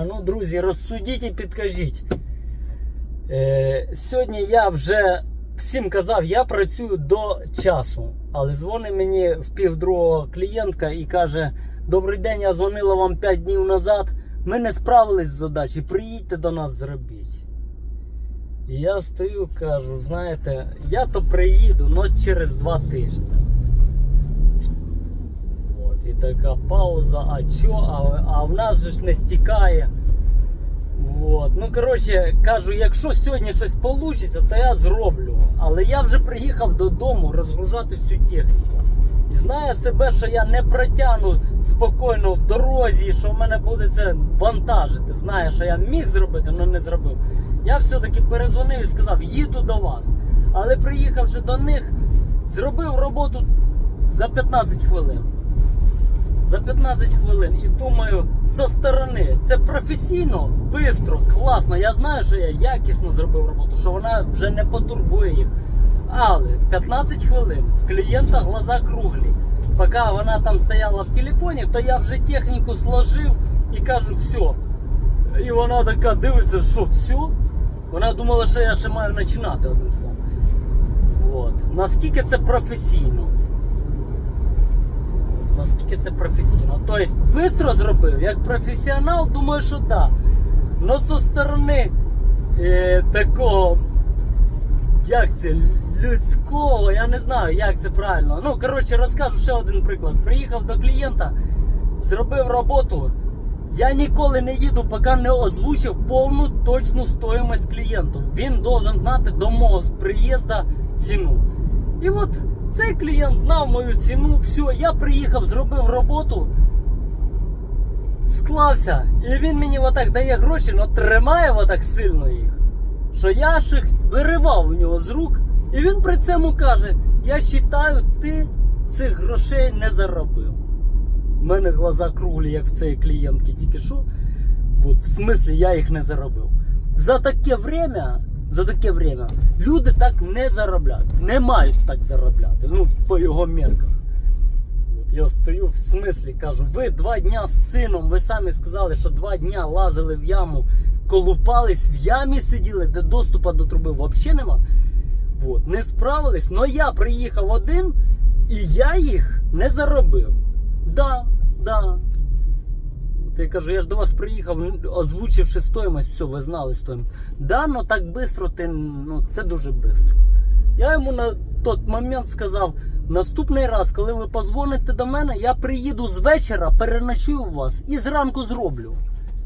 А ну, друзі, розсудіть і підкажіть. Е, сьогодні я вже всім казав, я працюю до часу. Але дзвонить мені в півдругого клієнтка і каже: Добрий день, я дзвонила вам 5 днів назад. Ми не справились з задачею, приїдьте до нас зробіть. І я стою, кажу, знаєте, я то приїду, но через два тижні. І така пауза, а чо, а, а в нас же ж не стікає. Вот. Ну, коротше, кажу, якщо сьогодні щось вийде, то я зроблю. Але я вже приїхав додому розгружати всю техніку. І знаю себе, що я не протягну спокійно в дорозі, що в мене буде це вантажити. Знаю, що я міг зробити, але не зробив. Я все-таки перезвонив і сказав, їду до вас. Але приїхавши до них, зробив роботу за 15 хвилин за 15 хвилин і думаю, зі сторони це професійно, швидко, класно. Я знаю, що я якісно зробив роботу, що вона вже не потурбує їх. Але 15 хвилин в клієнта глаза круглі. Поки вона там стояла в телефоні, то я вже техніку сложив і кажу, все. І вона така дивиться, що все. Вона думала, що я ще маю починати одним словом. От. Наскільки це професійно? Наскільки це професійно. Тобто, швидко зробив, як професіонал, думаю, що так. Да. Но зі сторони е, такого, як це, людського, я не знаю, як це правильно. Ну, коротше, розкажу ще один приклад. Приїхав до клієнта, зробив роботу. Я ніколи не їду, поки не озвучив повну точну стоїмость клієнту. Він должен знати до мого приїзду ціну. І от цей клієнт знав мою ціну, все, я приїхав, зробив роботу, склався, і він мені отак дає гроші, але тримає отак сильно їх, що я їх виривав у нього з рук, і він при цьому каже: Я вважаю, ти цих грошей не заробив. У мене глаза круглі, як в цієї клієнтки тільки що. От, в смислі, я їх не заробив. За таке время за таке время люди так не заробляють. Не мають так заробляти. Ну, по його мірках. Я стою в смислі, кажу, ви два дня з сином, ви самі сказали, що два дня лазили в яму, колупались, в ямі сиділи, де доступу до труби взагалі нема. От, не справились, але я приїхав один і я їх не заробив. Да, да. Я кажу, я ж до вас приїхав, озвучивши стоїмость, все, ви знали стоїмость. Да, ну так швидко, ти, ну, це дуже швидко. Я йому на той момент сказав: наступний раз, коли ви позвоните до мене, я приїду з вечора, переночую вас і зранку зроблю.